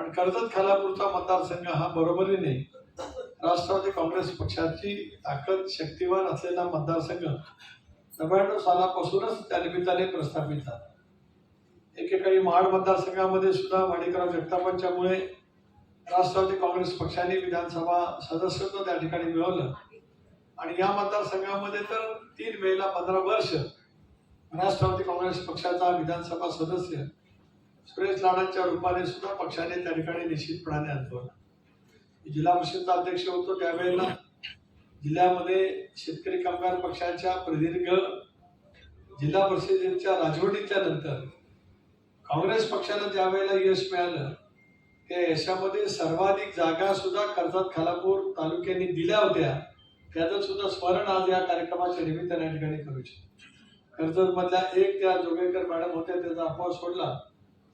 पण कर्जत खालापूरचा मतदारसंघ हा बरोबरीने राष्ट्रवादी काँग्रेस पक्षाची ताकद शक्तिवान असलेला मतदारसंघ नव्याण्णव सालापासूनच त्या निमित्ताने प्रस्थापित झाला. एकेकाळी महाड मतदारसंघामध्ये सुद्धा माणिकराव जगतापांच्यामुळे राष्ट्रवादी काँग्रेस पक्षाने विधानसभा सदस्यत्व त्या ठिकाणी मिळवलं. आणि या मतदारसंघामध्ये तर तीन मेला पंधरा वर्ष राष्ट्रवादी काँग्रेस पक्षाचा विधानसभा सदस्य सुरेश लाडांच्या रूपाने सुद्धा पक्षाने त्या ठिकाणी निश्चितपणाने अनुभवला जिल्हा परिषदचा अध्यक्ष होतो त्यावेळेला जिल्ह्यामध्ये शेतकरी कामगार पक्षाच्या प्रदीर्घ जिल्हा परिषदेच्या राजवटीच्या नंतर काँग्रेस पक्षाला ज्या वेळेला यश मिळालं त्या यशामध्ये सर्वाधिक जागा सुद्धा कर्जत खालापूर तालुक्यांनी दिल्या होत्या. त्याचं सुद्धा स्मरण आज या कार्यक्रमाच्या निमित्ताने या ठिकाणी करू शकतो कर्जत मधल्या एक त्या जोगेकर मॅडम होत्या त्याचा अपवाद सोडला.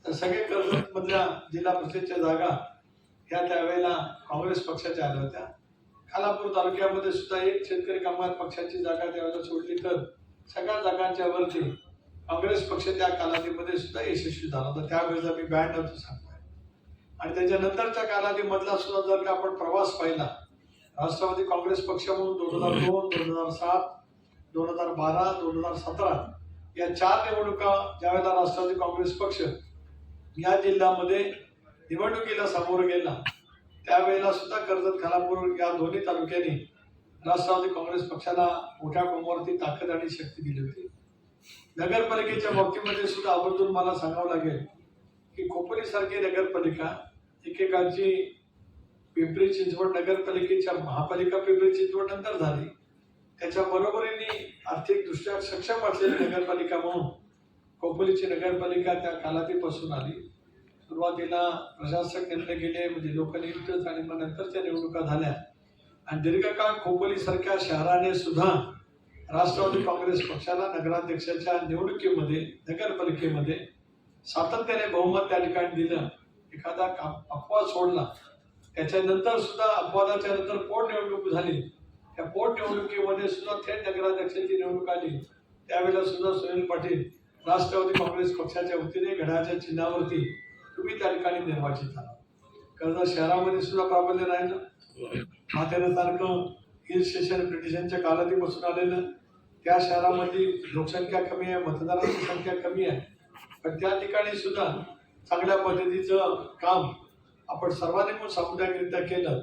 तर सगळे कर्जत मधल्या जिल्हा परिषदच्या जागा ह्या त्यावेळेला काँग्रेस पक्षाच्या आल्या होत्या. खालापूर तालुक्यामध्ये सुद्धा एक शेतकरी कामगार पक्षाची जागा त्यावेळेला सोडली तर सगळ्या जागांच्या वरती काँग्रेस पक्ष त्या कालावधीमध्ये सुद्धा यशस्वी झाला होता. त्यावेळेचा मी बँड होतो सांगतोय. आणि त्याच्यानंतरच्या कालावधीमधला सुद्धा जर का आपण प्रवास पाहिला राष्ट्रवादी काँग्रेस पक्ष म्हणून दोन हजार दोन दोन हजार सात दोन हजार बारा दोन हजार सतरा या चार निवडणुका ज्यावेळेला राष्ट्रवादी काँग्रेस पक्ष या जिल्ह्यामध्ये निवडणुकीला सामोरं गेला. त्यावेळेला सुद्धा कर्जत खालापूर या दोन्ही तालुक्यांनी राष्ट्रवादी काँग्रेस पक्षाला मोठ्या कोमावरती ताकद आणि शक्ती दिली होती. नगरपालिकेच्या बाबतीमध्ये सुद्धा आवर्जून मला सांगावं लागेल की खोपोली सारखी नगरपालिका एकेकाची पिंपरी चिंचवड नगरपालिकेच्या महापालिका पिंपरी चिंचवड नंतर झाली. त्याच्या बरोबरीने आर्थिकदृष्ट्या सक्षम असलेली नगरपालिका म्हणून खोपोलीची नगरपालिका त्या कालातीपासून आली. सुरुवातीला प्रशासक नेमले गेले म्हणजे लोकनियुक्तच आणि मग नंतरच्या निवडणुका झाल्या. आणि दीर्घकाळ खोपोलीसारख्या शहराने सुद्धा राष्ट्रवादी काँग्रेस पक्षाला नगराध्यक्षाच्या निवडणुकीमध्ये नगरपालिकेमध्ये सातत्याने बहुमत त्या ठिकाणी दिलं. एखादा का अपवाद सोडला. त्याच्यानंतर सुद्धा अपवादाच्या नंतर पोटनिवडणूक झाली. त्या पोटनिवडणुकीमध्ये सुद्धा थेट नगराध्यक्षाची निवडणूक आली. त्यावेळेला सुद्धा सुनील पाटील राष्ट्रवादी काँग्रेस पक्षाच्या वतीने घड्याच्या चिन्हावरती तुम्ही त्या ठिकाणी निर्वाचित झाला कर्जत शहरामध्ये सुद्धा प्राबल्य राहिलं. म्हातेरसारखं हिल स्टेशन ब्रिटिशांच्या कालावधीपासून आलेलं. त्या शहरामध्ये लोकसंख्या कमी आहे मतदारांची संख्या कमी आहे. पण त्या ठिकाणी सुद्धा चांगल्या पद्धतीचं काम आपण सर्वांनी पण सामुदायिकरित्या केलं.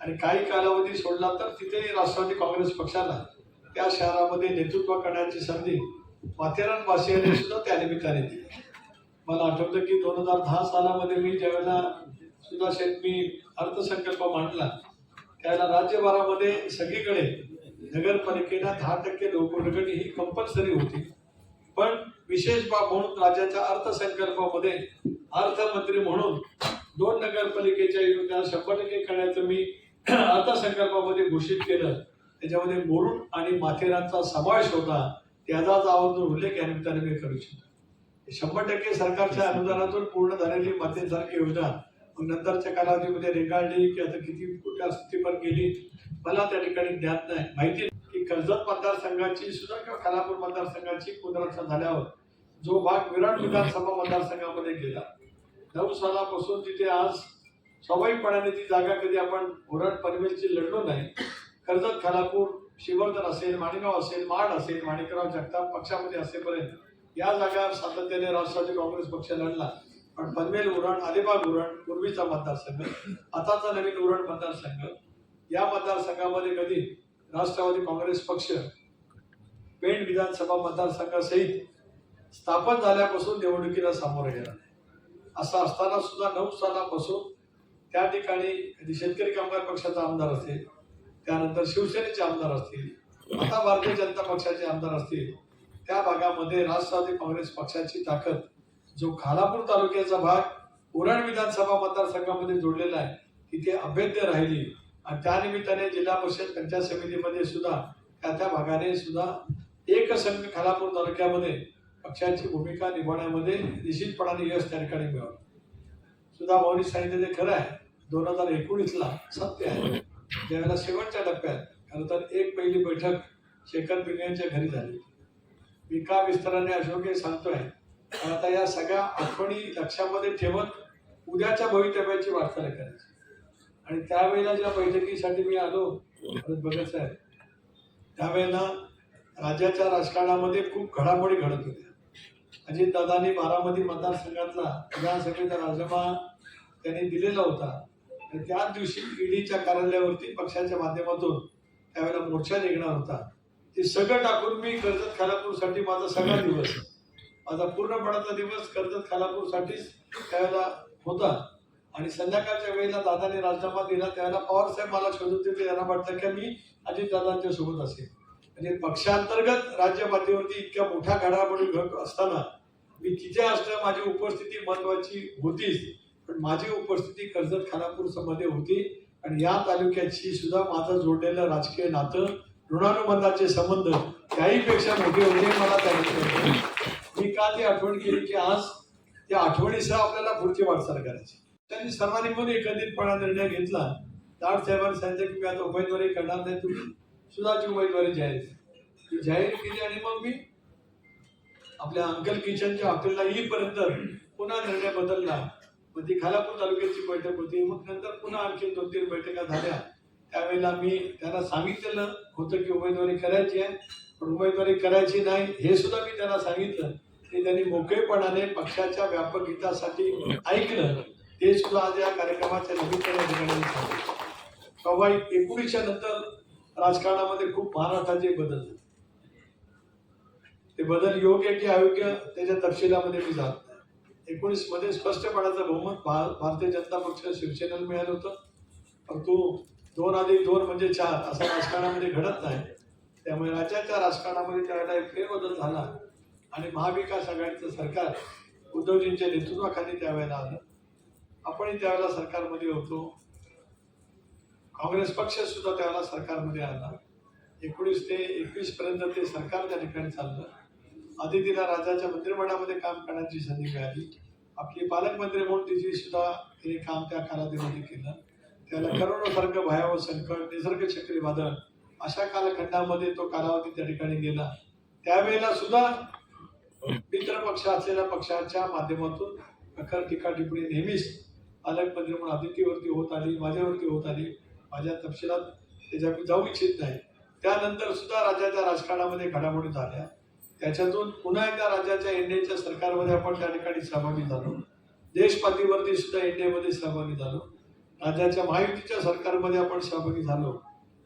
आणि काही कालावधी सोडला तर तिथेही राष्ट्रवादी काँग्रेस पक्षाला त्या शहरामध्ये नेतृत्व करण्याची संधी माथेरान वासियांनी सुद्धा त्या निमित्ताने दिली. मला आठवतं की दोन हजार दहा सालामध्ये मी ज्यावेळेला सुद्धा शेत मी अर्थसंकल्प मांडला त्यावेळेला राज्यभरामध्ये सगळीकडे नगरपालिकेला दहा टक्के लोकवर्गणी ही कंपल्सरी होती. पण विशेष बाब म्हणून राज्याच्या अर्थसंकल्पामध्ये अर्थमंत्री म्हणून दोन नगरपालिकेच्या योजना शंभर टक्के करण्याचं मी अर्थसंकल्पामध्ये घोषित केलं. त्याच्यामध्ये मुरुड आणि माथेरानचा समावेश होता. त्याचाच आवर्जून उल्लेख या निमित्ताने मी करू इच्छितो शंभर टक्के सरकारच्या अनुदानातून पूर्ण झालेली मातेसारखी योजना मग नंतरच्या कालावधीमध्ये रेंगाळली की आता किती कुठल्या स्थितीवर गेली मला त्या ठिकाणी ज्ञात नाही. माहिती की कर्जत मतदारसंघाची सुद्धा किंवा खालापूर मतदारसंघाची पुनरचना झाल्यावर जो भाग विराट विधानसभा मतदारसंघामध्ये गेला नऊ सालापासून तिथे आज स्वाभाविकपणाने ती जागा कधी आपण उरण पनवेलची लढलो नाही कर्जत खालापूर शिवर्धन असेल माणिगाव असेल माड असेल माणिकराव जगताप पक्षामध्ये असेपर्यंत या जागा सातत्याने राष्ट्रवादी काँग्रेस पक्ष लढला. पण पनवेल उरण अलिबाग उरण पूर्वीचा मतदारसंघ आताचा नवीन उरण मतदारसंघ या मतदारसंघामध्ये कधी राष्ट्रवादी काँग्रेस पक्ष पेण विधानसभा मतदारसंघासहित स्थापन झाल्यापासून निवडणुकीला सामोरं गेला असं असताना सुद्धा नऊ सालापासून त्या ठिकाणी कधी शेतकरी कामगार पक्षाचा आमदार असेल त्यानंतर शिवसेनेचे आमदार असतील आता भारतीय जनता पक्षाचे आमदार असतील त्या भागामध्ये राष्ट्रवादी काँग्रेस पक्षाची ताकद जो खालापूर तालुक्याचा भाग उरण विधानसभा मतदारसंघामध्ये जोडलेला आहे तिथे अभेद्य राहिली. आणि त्या निमित्ताने जिल्हा परिषद पंचायत समितीमध्ये सुद्धा त्या त्या भागाने सुद्धा एक संघ खालापूर तालुक्यामध्ये पक्षाची भूमिका निभावण्यामध्ये निश्चितपणाने यश त्या ठिकाणी मिळवलं सुद्धा भाऊनी सांगितलं ते खरं आहे दोन हजार एकोणीसला सत्य आहे. ज्यावेळेला शेवटच्या टप्प्यात खरं तर एक पहिली बैठक शेखर पिंग्यांच्या घरी झाली. मी का विस्ताराने अशोक हे सांगतोय कारण आता या सगळ्या आठवणी लक्षामध्ये ठेवत उद्याच्या भवितव्याची वाटचाल करायची. आणि त्यावेळेला ज्या बैठकीसाठी मी आलो भगत साहेब आहे त्यावेळेला राज्याच्या राजकारणामध्ये खूप घडामोडी घडत होत्या. अजितदादांनी बारामती मतदारसंघातला विधानसभेचा राजीनामा त्यांनी दिलेला होता. त्याच दिवशी ईडीच्या कार्यालयावरती पक्षाच्या माध्यमातून त्यावेळेला मोर्चा निघणार होता. ते सगळं टाकून मी कर्जत खालापूरसाठी माझा सगळा दिवस माझा पूर्णपणाचा दिवस कर्जत खालापूरसाठीच त्यावेळेला होता. आणि संध्याकाळच्या वेळेला दादाने राजीनामा दिला. त्यावेळेला पवार साहेब मला शोधून देते त्यांना वाटलं की मी अजितदादांच्या सोबत असेल. म्हणजे पक्षांतर्गत राज्यपातीवरती इतक्या मोठ्या घडामोडी घट असताना मी तिथे असणं माझी उपस्थिती महत्वाची होतीच. पण माझी उपस्थिती कर्जत खानापूरमध्ये होती आणि या तालुक्याची सुद्धा माझं जोडलेलं राजकीय नातं ऋणानुबंधाचे संबंध त्याहीपेक्षा मोठे होते मला त्याने मी का ती आठवण केली की आज त्या आठवणीसह आपल्याला पुढची वाटचाल करायची. त्यांनी सर्वांनी म्हणून एकत्रितपणा निर्णय घेतला. दाट साहेबांनी सांगितलं की मी आता उमेदवारी करणार नाही तुम्ही सुद्धाची उमेदवारी जाहीर ती जाहीर केली आणि मग मी आपल्या अंकल किचनच्या हॉटेलला येईपर्यंत पुन्हा निर्णय बदलला. मग ती खालापूर तालुक्याची बैठक होती. मग नंतर पुन्हा आणखी दोन तीन बैठका झाल्या. त्यावेळेला मी त्यांना सांगितलेलं होतं की उमेदवारी करायची आहे. पण उमेदवारी करायची नाही हे सुद्धा मी त्यांना सांगितलं. ते त्यांनी मोकळेपणाने पक्षाच्या व्यापक हितासाठी ऐकलं. ते सुद्धा आज या कार्यक्रमाच्या निमित्ताने या ठिकाणी एकोणीसच्या नंतर राजकारणामध्ये खूप महाराष्ट्राचे बदल झाले. ते बदल योग्य की अयोग्य त्याच्या तपशिलामध्ये मी जात एकोणीसमध्ये स्पष्टपणाचं बहुमत भारतीय जनता पक्ष शिवसेनेला मिळालं होतं. परंतु दोन अधिक दोन म्हणजे चार असं राजकारणामध्ये घडत नाही. त्यामुळे राज्याच्या राजकारणामध्ये त्यावेळेला एक फेरबदल झाला आणि महाविकास आघाडीचं सरकार उद्धवजींच्या नेतृत्वाखाली त्यावेळेला आलं. आपणही त्यावेळेला सरकारमध्ये होतो. काँग्रेस पक्ष सुद्धा त्यावेळेला सरकारमध्ये आला. एकोणीस ते एकवीस पर्यंत ते सरकार त्या ठिकाणी चाललं. अदितीला राज्याच्या मंत्रिमंडळामध्ये काम करण्याची संधी मिळाली. आपली पालकमंत्री म्हणून तिची सुद्धा तिने काम त्या कालावधीमध्ये केलं. त्याला करोनासारखं भयावह संकट निसर्ग चक्रीवादळ अशा कालखंडामध्ये तो कालावधी त्या ठिकाणी गेला. त्यावेळेला सुद्धा मित्र पक्ष असलेल्या पक्षाच्या माध्यमातून प्रखर टीका टिप्पणी नेहमीच पालकमंत्री म्हणून आदित्यवरती होत आली माझ्यावरती होत आली. माझ्या तपशिलात त्याच्या जाऊ इच्छित नाही. त्यानंतर सुद्धा राज्याच्या राजकारणामध्ये घडामोडी झाल्या. त्याच्यातून पुन्हा एकदा राज्याच्या एनडीएच्या सरकारमध्ये आपण त्या ठिकाणी सहभागी झालो. देशपातळीवरती सुद्धा एनडीएमध्ये सहभागी झालो. राज्याच्या महायुतीच्या सरकारमध्ये आपण सहभागी झालो.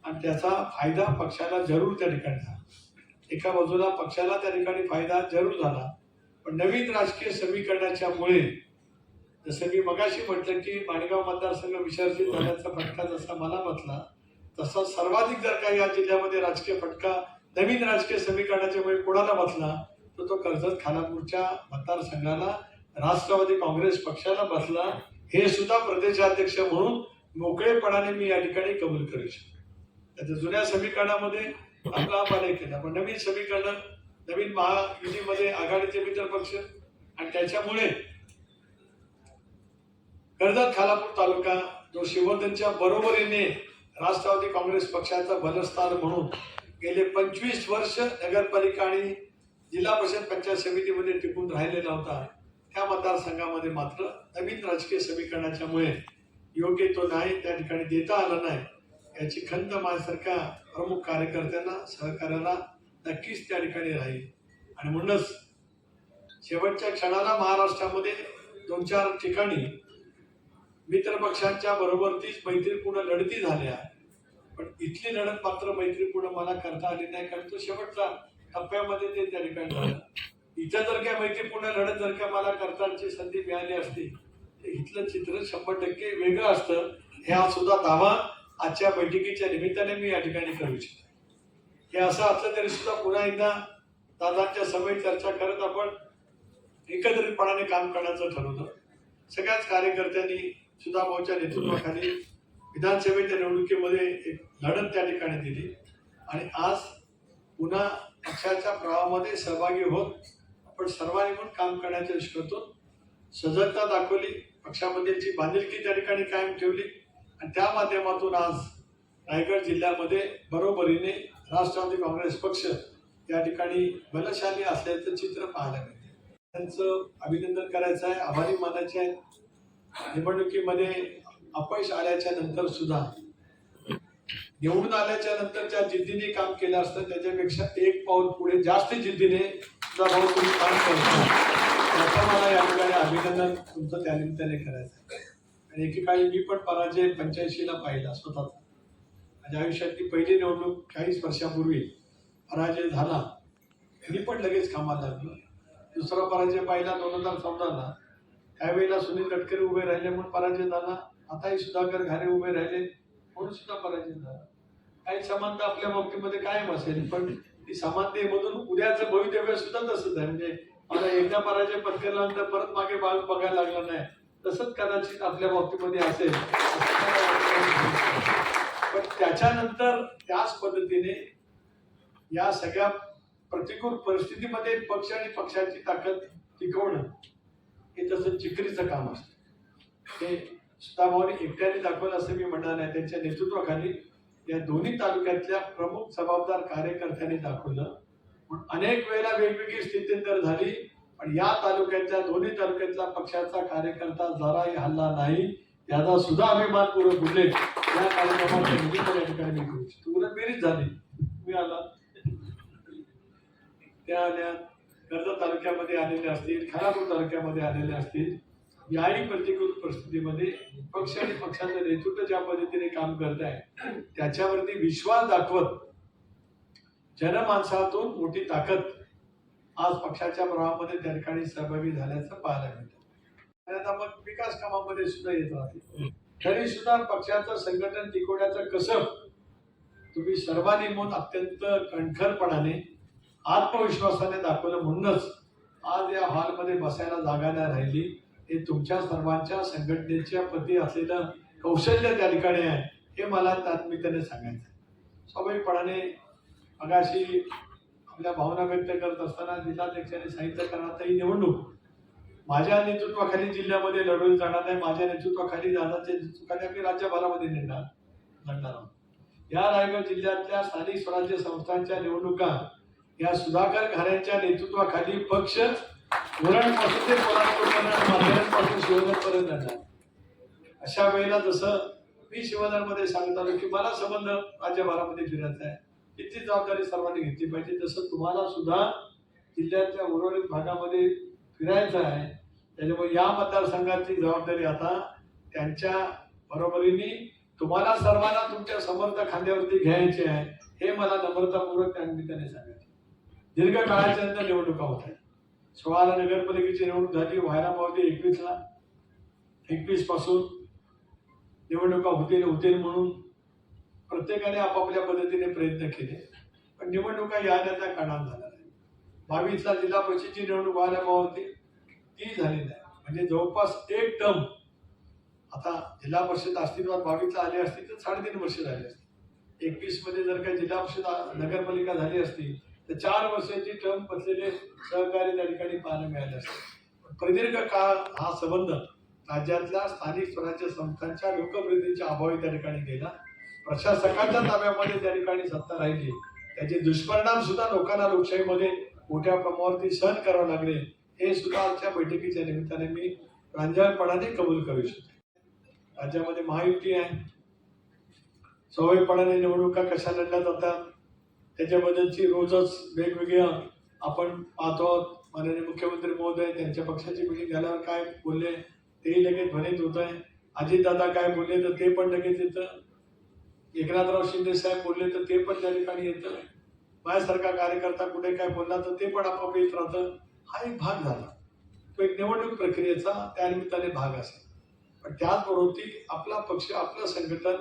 आणि त्याचा फायदा पक्षाला जरूर त्या ठिकाणी झाला. एका बाजूला पक्षाला त्या ठिकाणी फायदा जरूर झाला. पण नवीन राजकीय समीकरणाच्या मुळे जसं मी मगाशी म्हटलं की माणगाव मतदारसंघ विसर्जित झाल्याचा फटका जसा मला बसला तसा सर्वाधिक जर का या जिल्ह्यामध्ये राजकीय फटका नवीन राजकीय समीकरणाच्या मुळे कोणाला बसला तर तो कर्जत खानापूरच्या मतदारसंघाला राष्ट्रवादी काँग्रेस पक्षाला बसला. हे सुद्धा प्रदेशाध्यक्ष म्हणून मोकळेपणाने मी या ठिकाणी कबूल करू शकतो. त्याच्या जुन्या समीकरणामध्ये आपला केला पण नवीन समीकरण नवीन महायुतीमध्ये आघाडीचे मित्र पक्ष आणि त्याच्यामुळे कर्जत खालापूर तालुका जो शिवोदनच्या बरोबरीने राष्ट्रवादी काँग्रेस पक्षाचा बलस्थान म्हणून गेले पंचवीस वर्ष नगरपालिका आणि जिल्हा परिषद पंचायत समितीमध्ये टिकून राहिलेला होता. त्या मतदारसंघामध्ये मात्र नवीन राजकीय समीकरणाच्यामुळे योग्य तो नाही त्या ठिकाणी देता आला नाही. याची खंत माझ्यासारख्या प्रमुख कार्यकर्त्यांना सहकार्याला नक्कीच त्या ठिकाणी राहील. आणि म्हणूनच शेवटच्या क्षणाला महाराष्ट्रामध्ये दोन चार ठिकाणी मित्रपक्षांच्या बरोबर तीच मैत्रीपूर्ण लढती झाल्या. पण इथली लढत मात्र मैत्रीपूर्ण मला करता आली नाही कारण तो शेवटचा टप्प्यामध्ये ते त्या ठिकाणी झालं इथं जर काय मैत्रीपूर्ण लढत जर का मला करताची संधी मिळाली असती तर इथलं चित्र शंभर टक्के वेगळं असतं. ह्या सुद्धा दावा आजच्या बैठकीच्या निमित्ताने मी या ठिकाणी करू इच्छितो. हे असं असलं तरी सुद्धा पुन्हा एकदा दादांच्या सभेत चर्चा करत आपण एकत्रितपणाने काम करण्याचं ठरवलं. सगळ्याच कार्यकर्त्यांनी सुद्धा भाऊच्या नेतृत्वाखाली विधानसभेच्या निवडणुकीमध्ये एक लढत त्या ठिकाणी दिली. आणि आज पुन्हा पक्षाच्या प्रवाहामध्ये सहभागी होत आपण सर्वांनी पण काम करण्याच्या करतो. सजगता दाखवली पक्षामधीलची बांधिलकी त्या ठिकाणी कायम ठेवली आणि त्या माध्यमातून आज रायगड जिल्ह्यामध्ये बरोबरीने राष्ट्रवादी काँग्रेस पक्ष या ठिकाणी बलशाली असल्याचं चित्र पाहायला मिळते. त्यांचं अभिनंदन करायचं आहे आभारी मानायचे आहे. निवडणुकीमध्ये अपयश आल्याच्यानंतर सुद्धा. निवडून आल्याच्यानंतर ज्या जिद्दीने काम केलं असतं त्याच्यापेक्षा एक पाऊल पुढे जास्त जिद्दीने भाऊ तुम्ही काम करतो. त्याचं मला या ठिकाणी अभिनंदन तुमचं त्या निमित्ताने करायचं आणि एकेकाळी मी पण पराजय पंच्याऐंशीला पाहिला स्वतःचा. माझ्या आयुष्यातली पहिली निवडणूक चाळीस वर्षापूर्वी पराजय झाला. मी पण लगेच कामाला लागलो. दुसरा पराजय पाहिला दोन हजार चौदाला. त्यावेळेला सुनील गडकरी उभे राहिले म्हणून पराजय झाला. आताही सुधाकर घारे उभे राहिले म्हणून सुद्धा पराजय झाला. काही समानता आपल्या बाबतीमध्ये कायम असेल पण ती समानतेमधून उद्याचं भवितव्य सुद्धा तसंच आहे. म्हणजे मला एकदा पराजय पत्करल्यानंतर परत मागे बाग बघायला लागला नाही. तसंच कदाचित आपल्या बाबतीमध्ये असेल. पण त्याच्यानंतर त्याच पद्धतीने या सगळ्या प्रतिकूल परिस्थितीमध्ये पक्ष आणि पक्षाची ताकद टिकवणं हे तसं चिकरीचं काम असतं. ते सुद्धाभाऊने एकट्याने दाखवलं असं मी म्हणणार नाही. त्यांच्या नेतृत्वाखाली या दोन्ही तालुक्यातल्या प्रमुख जबाबदार कार्यकर्त्यांनी दाखवलं. पण अनेक वेळेला वेगवेगळी स्थित्यंतर झाली. पण या तालुक्यातल्या दोन्ही तालुक्यातला पक्षाचा कार्यकर्ता जराही हल्ला नाही. याचा सुद्धा अभिमानपूर्वक उल्लेख या कार्यक्रमाच्या या ठिकाणी करू बेरीज झाली. तुम्ही आला. त्या कर्जत तालुक्यामध्ये आलेले असतील खानापूर तालुक्यामध्ये आलेले असतील. याही प्रतिकूल परिस्थितीमध्ये पक्ष आणि पक्षाचं नेतृत्व ज्या पद्धतीने काम करत आहे त्याच्यावरती विश्वास दाखवत जनमानसातून मोठी ताकद आज पक्षाच्या प्रवाहामध्ये त्या ठिकाणी सहभागी झाल्याचं पाहायला मिळतं. आणि आता मग विकास कामामध्ये सुद्धा येत राहते. तरी सुद्धा पक्षाचं संघटन टिकवण्याचं कसं तुम्ही सर्वांनी म्हणून अत्यंत कणखरपणाने आत्मविश्वासाने दाखवलं म्हणूनच आज या हॉलमध्ये बसायला जागा नाही राहिली. हे तुमच्या सर्वांच्या संघटनेच्या प्रती असलेलं कौशल्य त्या ठिकाणी आहे हे मला तात्मिकतेने सांगायचं आहे. स्वाभाविकपणाने मगाशी आपल्या भावना व्यक्त करत असताना जिल्हाध्यक्षांनी सांगितलं कारण आता ही निवडणूक माझ्या नेतृत्वाखाली जिल्ह्यामध्ये लढवली जाणार नाही माझ्या नेतृत्वाखाली दादाच्या नेतृत्वाखाली आम्ही राज्यभरामध्ये नेणार लढणार आहोत या रायगड जिल्ह्यातल्या स्थानिक स्वराज्य संस्थांच्या निवडणुका या सुधाकर घाऱ्यांच्या नेतृत्वाखाली पक्ष मुलांपासून ते कोल्हापूरपर्यंत माध्यमांपासून शिवगडपर्यंत जाणार. अशा वेळेला जसं मी शिवगडमध्ये सांगत आलो की मला संबंध राज्यभरामध्ये फिरायचा आहे. इतकी जबाबदारी सर्वांनी घेतली पाहिजे. जसं तुम्हाला सुद्धा जिल्ह्यातल्या उर्वरित भागामध्ये फिरायचं आहे त्याच्यामुळे या मतदारसंघाची जबाबदारी आता त्यांच्या बरोबरीने तुम्हाला सर्वांना तुमच्या समर्थ खांद्यावरती घ्यायचे आहे हे मला नम्रतापूर्वक त्या निमित्ताने सांगायचे दीर्घकाळाच्या निवडणुका होत आहेत. सोळाला नगरपालिकेची निवडणूक झाली व्हायला पावते एकवीसला. एकवीसपासून निवडणुका होतील होतील म्हणून प्रत्येकाने आपापल्या पद्धतीने प्रयत्न केले. पण निवडणुका याण्याचा काळात झाला नाही. बावीसला जिल्हा परिषदची निवडणूक व्हायला पावते ती झाली नाही. म्हणजे जवळपास एक टर्म आता जिल्हा परिषद अस्तित्वात बावीसला आली असती तर साडेतीन वर्ष झाली असती. एकवीसमध्ये जर काही जिल्हा परिषद नगरपालिका झाली असती तर चार वर्षाची टर्म बसलेले सहकारी त्या ठिकाणी पाहायला मिळाले असते. प्रदीर्घ काळ हा संबंध राज्यातल्या स्थानिक स्वराज्य संस्थांच्या लोकप्रतिनिधींच्या अभावी त्या ठिकाणी गेला. प्रशासकांच्या ताब्यामध्ये त्या ठिकाणी सत्ता राहिली. त्याचे दुष्परिणाम सुद्धा लोकांना लोकशाहीमध्ये मोठ्या प्रमाणावरती सहन करावे लागले. हे सुद्धा आजच्या बैठकीच्या निमित्ताने मी प्रांजळपणाने कबूल करू शकतो राज्यामध्ये महायुती आहे. स्वाभाविकपणाने निवडणुका कशा लढल्या जातात त्याच्याबद्दलची रोजच वेगवेगळ्या आपण पाहतो आहोत. माननीय मुख्यमंत्री महोदय त्यांच्या पक्षाची मिटिंग झाल्यावर काय बोलले तेही लगेच ध्वनीत होत आहे. अजितदादा काय बोलले तर ते पण लगेच येतं. एकनाथराव शिंदे साहेब बोलले तर ते पण त्या ठिकाणी येतं. माझ्यासारखा कार्यकर्ता कुठे काय बोलला तर ते पण आपोआप येत राहतं. हा एक भाग झाला. तो एक निवडणूक प्रक्रियेचा त्यानिमित्ताने भाग असेल. पण त्याचबरोबर आपला पक्ष आपलं संघटन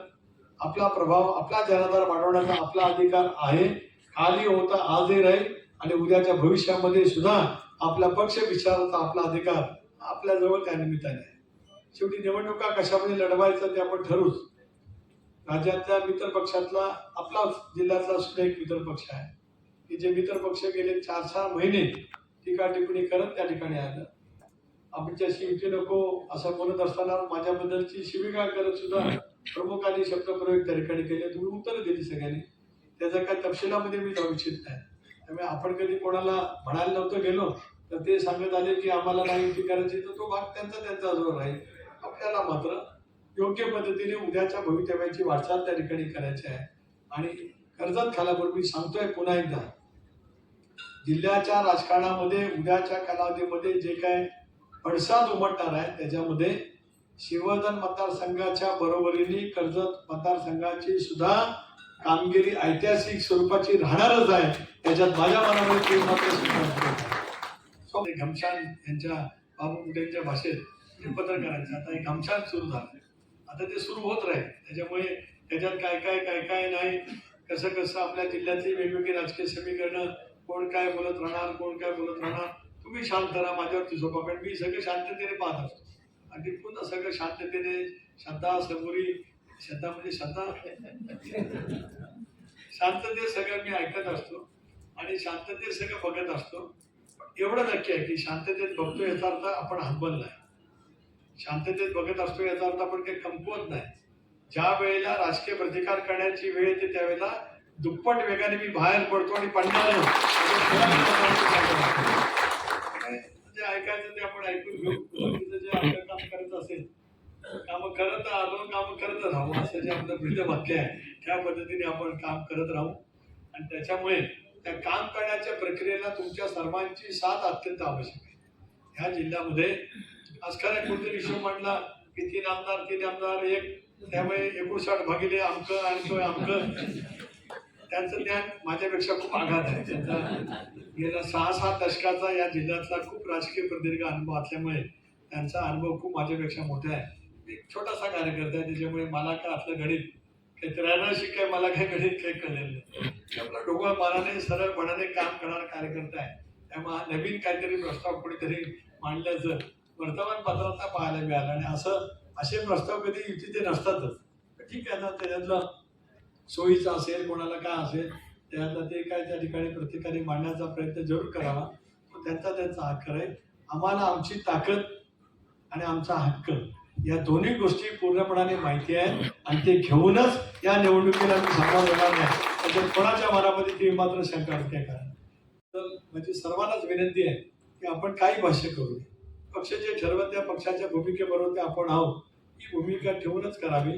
आपला प्रभाव आपला जनाधार वाढवण्याचा आपला अधिकार आहे. कालही होता आजही राहील. आणि उद्याच्या भविष्यामध्ये सुद्धा आपला पक्ष विचाराचा आपला अधिकार आपल्याजवळ त्या निमित्ताने आहे. शेवटी निवडणुका कशामध्ये लढवायचं ते आपण ठरूच राज्यातल्या मित्र पक्षातला आपला जिल्ह्यातला सुद्धा एक मित्र पक्ष आहे. की जे मित्र पक्ष गेले चार सहा महिने टीका टिप्पणी करत त्या ठिकाणी आलं. आमच्याशी युती नको असं बोलत असताना माझ्याबद्दलची शिविका करत सुद्धा प्रमुखांनी शब्दप्रयोग त्या ठिकाणी केले. तुम्ही उत्तरं दिली सगळ्यांनी. त्याचं काय तपशिलामध्ये मी जाऊ इच्छित नाही. त्यामुळे आपण कधी कोणाला म्हणायला नव्हतं गेलो तर ते सांगत आले की आम्हाला नाही युती करायची तर तो भाग त्यांचा त्यांचा जो राहील. आपल्याला मात्र योग्य पद्धतीने उद्याच्या भवितव्याची वाटचाल त्या ठिकाणी करायची आहे. आणि कर्जत खालापूर मी सांगतोय पुन्हा एकदा. जिल्ह्याच्या राजकारणामध्ये उद्याच्या कालावधीमध्ये जे काय पडसाद उमटणार आहे त्याच्यामध्ये शिवधन मतदारसंघाच्या बरोबरीने कर्जत मतदारसंघाची सुद्धा कामगिरी ऐतिहासिक स्वरूपाची राहणारच आहे. त्याच्यात माझ्या मनामध्ये सुद्धा घमशान यांच्या बाबू कुटेंच्या भाषेत हे पत्रकारांचं आता हे घमशान सुरू झालं. आता ते सुरू होत राहील. त्याच्यामुळे त्याच्यात काय काय काय काय नाही. कसं कसं आपल्या जिल्ह्यातली वेगवेगळी राजकीय समीकरणं कोण काय बोलत राहणार कोण काय बोलत राहणार तुम्ही शांत राहा. माझ्यावरती झोपा. पण मी सगळं शांततेने पाहत असतो. आणि पुन्हा सगळं शांततेने श्रद्धा सबुरी शता म्हणजे शता. शांततेत सगळं मी ऐकत असतो आणि शांततेत सगळं बघत असतो. एवढं नक्की आहे की शांततेत बघतो याचा अर्थ आपण हंबल नाही. शांततेत बघत असतो याचा अर्थ आपण काही कमकुवत नाही. ज्या वेळेला राजकीय प्रतिकार करण्याची वेळ येते त्यावेळेला दुप्पट वेगाने मी बाहेर पडतो आणि पडणार जे ऐकायचं ते आपण ऐकून घेऊ बाकीचं जे आपलं काम करत असेल काम करत आलो काम करत राहू असं जे आपलं भिन्न वाक्य आहे त्या पद्धतीने आपण काम करत राहू. आणि त्याच्यामुळे त्या काम करण्याच्या प्रक्रियेला तुमच्या सर्वांची साथ अत्यंत आवश्यक आहे. ह्या जिल्ह्यामध्ये आज खरं कोणतरी विषय मांडला की तीन आमदार तीन आमदार एक त्यामुळे एकोणसाठ भागिले अंक आणि तो अमकं त्यांचं ज्ञान माझ्यापेक्षा खूप आघात आहे. त्यांचा गेल्या सहा सात दशकाचा या जिल्ह्यातला खूप राजकीय प्रदीर्घ अनुभव असल्यामुळे त्यांचा अनुभव खूप माझ्यापेक्षा मोठा आहे. एक छोटासा कार्यकर्ता आहे त्याच्यामुळे मला काय आपलं गणित काही त्र्याऐंशी काय मला काही गणित काही कळलेलं नाही. आपला डोकं पानाने सरळपणाने काम करणारा कार्यकर्ता आहे. त्यामुळे नवीन काहीतरी प्रस्ताव कोणीतरी मांडल्याचं वर्तमानपत्रात पाहायला मिळालं आणि असं असे प्रस्ताव कधी युतीचे नसतातच. ठीक आहे ना त्याच्यातलं सोयीचं असेल कोणाला काय असेल त्यातलं ते काय त्या ठिकाणी प्रत्येकाने मांडण्याचा प्रयत्न जरूर करावा. त्यांचा त्यांचा हक्क आहे आम्हाला आमची ताकद आणि आमचा हक्क. या दोन्ही गोष्टी पूर्णपणाने माहिती आहेत आणि ते घेऊनच या निवडणुकीला मी सामोरं देणार नाही त्याच्यात कोणाच्या मनामध्ये ती मात्र शंका असते का तर म्हणजे सर्वांनाच विनंती आहे की आपण काही भाष्य करू नये. पक्ष जे ठरवत त्या पक्षाच्या भूमिकेबरोबर ते आपण आहोत ही भूमिका ठेवूनच करावी.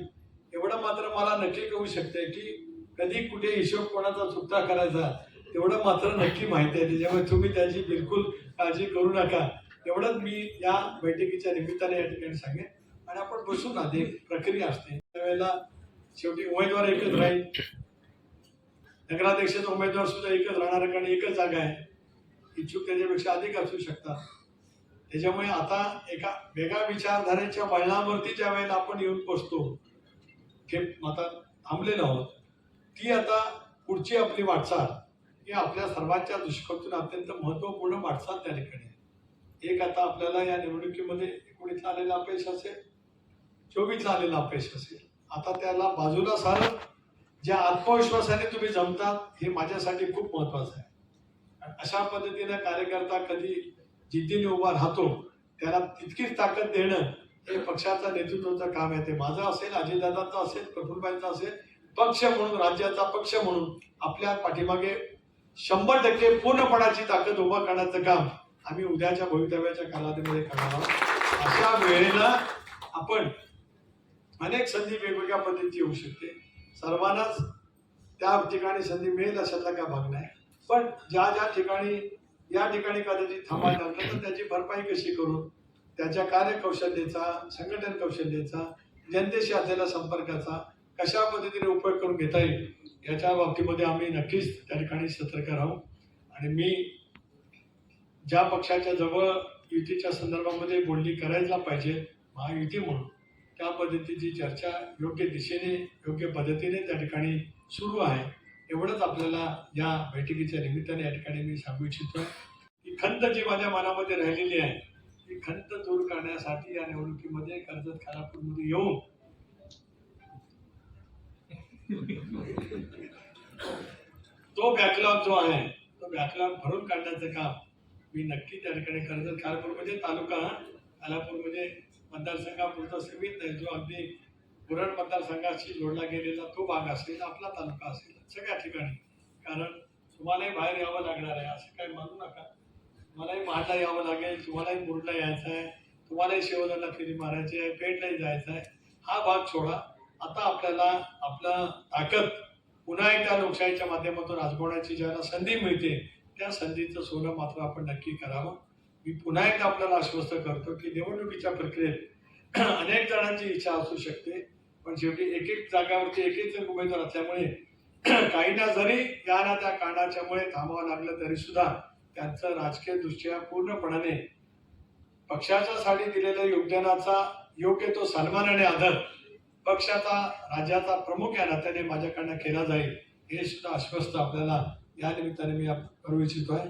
एवढं मात्र मला नक्की कळू शकते की कधी कुठे हिशोब कोणाचा चुकता करायचा तेवढं मात्र नक्की माहिती आहे. त्याच्यामुळे तुम्ही त्याची बिलकुल काळजी करू नका. एवढंच मी या बैठकीच्या निमित्ताने या ठिकाणी सांगेन. आणि आपण बसून ना ते प्रक्रिया असते. त्यावेळेला शेवटी उमेदवार एकच राहील. नगराध्यक्षाचा उमेदवार सुद्धा एकच राहणार कारण एकच जागा आहे. इच्छुक त्याच्यापेक्षा अधिक असू शकतात. त्याच्यामुळे आता एका वेगळ्या विचारधारेच्या वळणावरती ज्या वेळेला आपण येऊन पोचतो हे आता थांबलेलो आहोत. ती आता पुढची आपली वाटचाल. ही आपल्या सर्वांच्या दृष्टिकोनातून अत्यंत महत्त्वपूर्ण वाटचाल त्या ठिकाणी एक आता आपल्याला या निवडणुकीमध्ये एकोणीसला आलेलं अपयश असेल. चोवीस आलेला अपयश असेल. आता त्याला बाजूला सारत ज्या आत्मविश्वासाने तुम्ही जमतात हे माझ्यासाठी खूप महत्वाचं आहे. अशा पद्धतीने कार्यकर्ता कधी जिद्दीने उभा राहतो त्याला तितकीच ताकद देणं हे पक्षाचा नेतृत्वाचं काम आहे. ते माझं असेल अजितदादांचं असेल प्रफुल्लबाईंचं असेल पक्ष म्हणून राज्याचा पक्ष म्हणून आपल्या पाठीमागे शंभर टक्के पूर्णपणाची ताकद उभा करण्याचं काम आम्ही उद्याच्या भवितव्याच्या कालावधीमध्ये करणार आहोत. अशा वेळेला आपण अनेक संधी वेगवेगळ्या पद्धतीची येऊ शकते. सर्वांनाच त्या ठिकाणी संधी मिळेल अशातला काय भाग नाही. पण ज्या ज्या ठिकाणी या ठिकाणी कदाचित थांबायला लागलं तर त्याची भरपाई कशी करून त्याच्या कार्यकौशल्याचा संघटन कौशल्याचा जनतेशी असलेल्या संपर्काचा कशा पद्धतीने उपयोग करून घेता येईल याच्या बाबतीमध्ये आम्ही नक्कीच त्या ठिकाणी सतर्क राहू. आणि मी ज्या पक्षाच्या जवळ युतीच्या संदर्भामध्ये बोलणी करायला पाहिजे महायुती म्हणून त्या पद्धतीची चर्चा योग्य दिशेने योग्य पद्धतीने त्या ठिकाणी सुरू आहे एवढंच आपल्याला या बैठकीच्या निमित्ताने या ठिकाणी मी सांगू इच्छितो. ही खंत जी माझ्या मनामध्ये राहिलेली आहे ती खंत दूर करण्यासाठी या निवडणुकीमध्ये कर्जत खानापूरमध्ये येऊन तो बॅकलॉग जो आहे तो बॅकलॉग भरून काढण्याचं काम मी नक्की त्या ठिकाणी कर्जत म्हणजे तालुका खालापूरमध्ये मतदारसंघापुरता सीमित नाही जो अगदी पुरण मतदारसंघाशी जोडला गेलेला तो भाग असेल आपला तालुका असेल सगळ्या ठिकाणी. कारण तुम्हालाही बाहेर यावं लागणार आहे असं काही मानू नका. तुम्हालाही महाडला यावं लागेल तुम्हालाही मुरला यायचं आहे तुम्हालाही शिवधनला फेरी मारायची आहे पेठलाही जायचं आहे. हा भाग सोडा. आता आपल्याला आपलं ताकद पुन्हा एकदा लोकशाहीच्या माध्यमातून राजवण्याची ज्याला संधी मिळते त्या संधीचं सोनं मात्र आपण नक्की करावं. मी पुन्हा एकदा आपल्याला आश्वस्त करतो की निवडणुकीच्या प्रक्रियेत अनेक जणांची इच्छा असू शकते. पण शेवटी एक एक जागावरती एक एक जण उमेदवार असल्यामुळे काहींना जरी या ना त्या कारणाच्यामुळे थांबावं लागलं तरी सुद्धा त्यांचं राजकीय दृष्ट्या पूर्णपणाने पक्षाच्या साठी दिलेल्या योगदानाचा योग्य तो सन्मान आणि आदर पक्षाचा राज्याचा प्रमुख या नात्याने माझ्याकडनं केला जाईल हे सुद्धा आश्वस्त आपल्याला या निमित्ताने मी करू इच्छितो आहे.